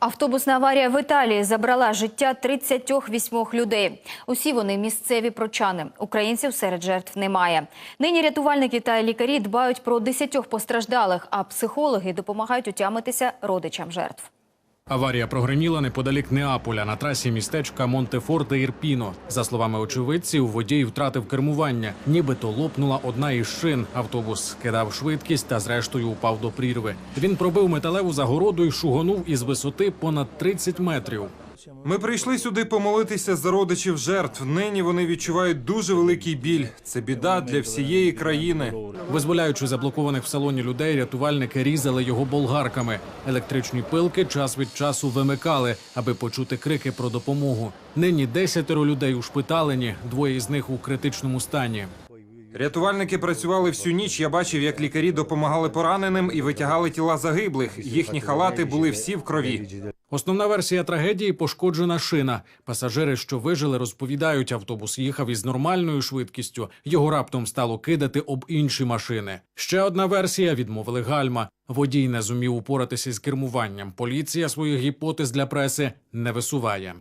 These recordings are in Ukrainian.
Автобусна аварія в Італії забрала життя 38 людей. Усі вони місцеві прочани. Українців серед жертв немає. Нині рятувальники та лікарі дбають про 10 постраждалих, а психологи допомагають утямитися родичам жертв. Аварія прогреміла неподалік Неаполя на трасі містечка Монтефорте Ірпіно. За словами очевидців, водій втратив кермування, нібито лопнула одна із шин. Автобус кидав швидкість та зрештою упав до прірви. Він пробив металеву загороду і шугонув із висоти понад 30 метрів. Ми прийшли сюди помолитися за родичів жертв. Нині вони відчувають дуже великий біль. Це біда для всієї країни. Визволяючи заблокованих в салоні людей, рятувальники різали його болгарками. Електричні пилки час від часу вимикали, аби почути крики про допомогу. Нині десятеро людей ушпиталені, двоє із них у критичному стані. Рятувальники працювали всю ніч. Я бачив, як лікарі допомагали пораненим і витягали тіла загиблих. Їхні халати були всі в крові. Основна версія трагедії пошкоджена шина. Пасажири, що вижили, розповідають, автобус їхав із нормальною швидкістю. Його раптом стало кидати об інші машини. Ще одна версія відмовили гальма. Водій не зумів упоратися з кермуванням. Поліція своїх гіпотез для преси не висуває.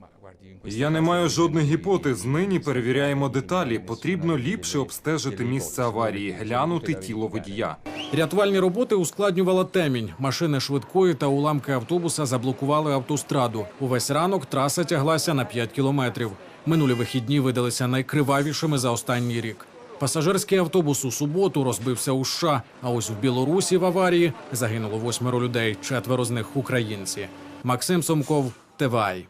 Я не маю жодних гіпотез. Нині перевіряємо деталі. Потрібно ліпше обстежити місце аварії, глянути тіло водія. Рятувальні роботи ускладнювала темінь. Машини швидкої та уламки автобуса заблокували автостраду. Увесь ранок траса тяглася на 5 кілометрів. Минулі вихідні видалися найкривавішими за останній рік. Пасажирський автобус у суботу розбився у США, а ось в Білорусі в аварії загинуло восьмеро людей, четверо з них українці. Максим Сомков, ТВАЙ.